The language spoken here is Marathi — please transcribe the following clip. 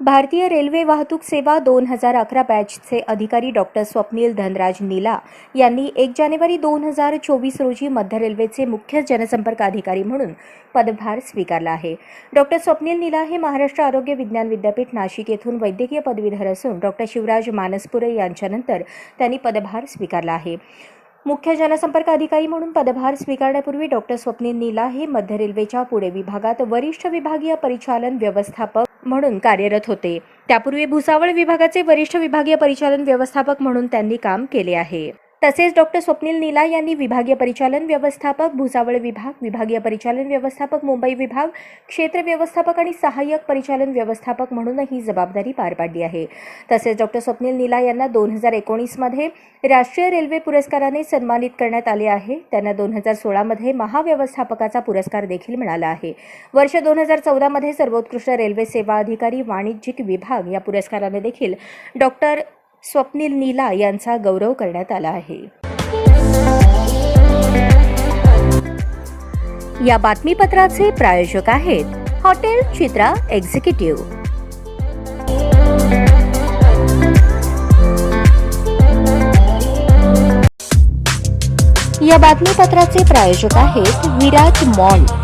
भारतीय रेल्वे वाहतूक सेवा दोन हजार अकरा बॅचचे अधिकारी डॉक्टर स्वप्नील धनराज नीला यांनी एक जानेवारी दोन हजार चोवीस रोजी मध्य रेल्वेचे मुख्य जनसंपर्क अधिकारी म्हणून पदभार स्वीकारला आहे. डॉक्टर स्वप्नील नीला हे महाराष्ट्र आरोग्य विज्ञान विद्यापीठ नाशिक येथून वैद्यकीय पदवीधर असून डॉक्टर शिवराज मानसपुरे यांच्यानंतर त्यांनी पदभार स्वीकारला आहे. मुख्य जनसंपर्क अधिकारी म्हणून पदभार स्वीकारण्यापूर्वी डॉक्टर स्वप्नील नीला हे मध्य रेल्वेच्या पुणे विभागात वरिष्ठ विभागीय परिचालन व्यवस्थापक म्हणून कार्यरत होते. त्यापूर्वी भुसावळ विभागाचे वरिष्ठ विभागीय परिचालन व्यवस्थापक म्हणून त्यांनी काम केले आहे. तसेच डॉक्टर स्वप्नील नीला यांनी विभागीय परिचालन व्यवस्थापक भुसावळ विभाग विभागीय परिचालन व्यवस्थापक मुंबई विभाग क्षेत्र व्यवस्थापक आणि सहाय्यक परिचालन व्यवस्थापक म्हणून ही जबाबदारी पार पाडली आहे. तसेच डॉक्टर स्वप्नील नीला यांना दोन हजार एकोणीसमध्ये राष्ट्रीय रेल्वे पुरस्काराने सन्मानित करण्यात आले आहे. त्यांना दोन हजार सोळामध्ये महाव्यवस्थापकाचा पुरस्कार देखील मिळाला आहे. वर्ष दोन हजार चौदामध्ये सर्वोत्कृष्ट रेल्वे सेवा अधिकारी वाणिज्यिक विभाग या पुरस्काराने देखील डॉक्टर स्वप्नील नीला यांचा गौरव करण्यात आला आहे. या बातमीपत्राचे प्रायोजक आहेत हॉटेल चित्रा एक्झिक्युटिव्ह. या बातमीपत्राचे प्रायोजक आहेत विराज मॉल.